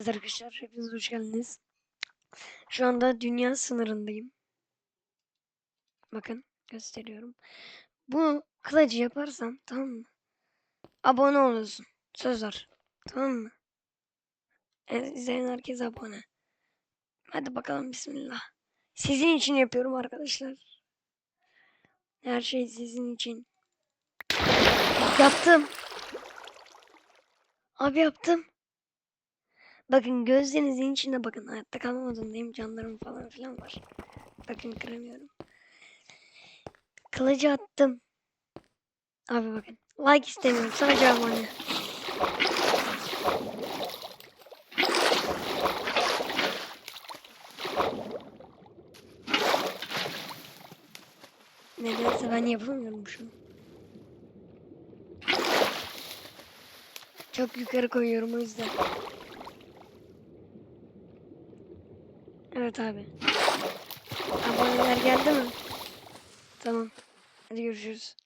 Arkadaşlar hepiniz hoş geldiniz. Şu anda dünya sınırındayım. Bakın gösteriyorum. Bu kılıcı yaparsam tamam mı? Abone olursun. Söz var. Tamam mı? Evet, herkes abone. Hadi bakalım bismillah. Sizin için yapıyorum arkadaşlar. Her şey sizin için. Yaptım. Abi yaptım. Bakın gözlerinizin içine bakın. Hayatta kalma modundayım. Canlarım falan filan var. Bakın kıramıyorum. Kılıcı attım. Abi bakın. Like istemiyorum. Sadece abone. Nedense ben yapamıyorum şunu. Çok yukarı koyuyorum o yüzden. Evet abi. Aboneler geldi mi? Tamam. Hadi görüşürüz.